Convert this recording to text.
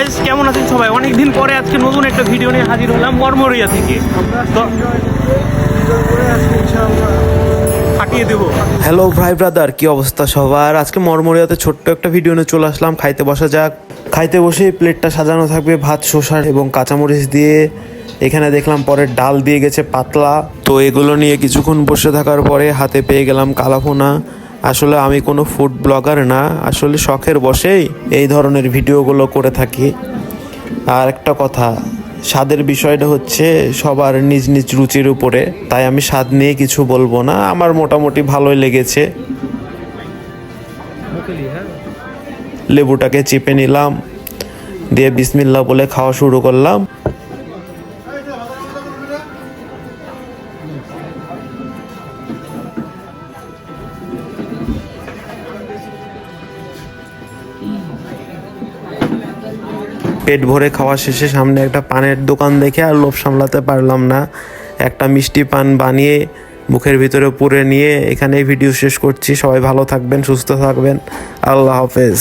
Guys কেমন আছেন সবাই? অনেক দিন পরে আজকে নতুন একটা ভিডিও নিয়ে হাজির হলাম মরমরিয়া থেকে। হ্যালো ভাই ব্রাদার কি অবস্থা সবার? আজকে মরমরিয়াতে ছোট্ট একটা ভিডিও নিয়ে চলে আসলাম। খাইতে বসা যাক। খাইতে বসে প্লেটটা সাজানো থাকবে, ভাত শসার এবং কাঁচামরিচ দিয়ে। এখানে দেখলাম পরে ডাল দিয়ে গেছে পাতলা। তো এগুলো নিয়ে কিছুক্ষণ বসে থাকার পরে হাতে পেয়ে গেলাম কালাফোনা। আসলে আমি কোনো ফুড ব্লগার না, আসলে শখের বসেই এই ধরনের ভিডিওগুলো করে থাকি। আর একটা কথা, স্বাদের বিষয়টা হচ্ছে সবার নিজ নিজ রুচির উপরে, তাই আমি স্বাদ নিয়ে কিছু বলব না, আমার মোটামুটি ভালোই লেগেছে। লেবুটাকে চেপে নিলাম, দিয়ে বিসমিল্লা বলে খাওয়া শুরু করলাম। পেট ভরে খাওয়া শেষে সামনে একটা পানের দোকান দেখে আর লোভ সামলাতে পারলাম না। একটা মিষ্টি পান বানিয়ে মুখের ভিতরে পুরে নিয়ে এখানেই ভিডিও শেষ করছি। সবাই ভালো থাকবেন, সুস্থ থাকবেন। আল্লাহ হাফেজ।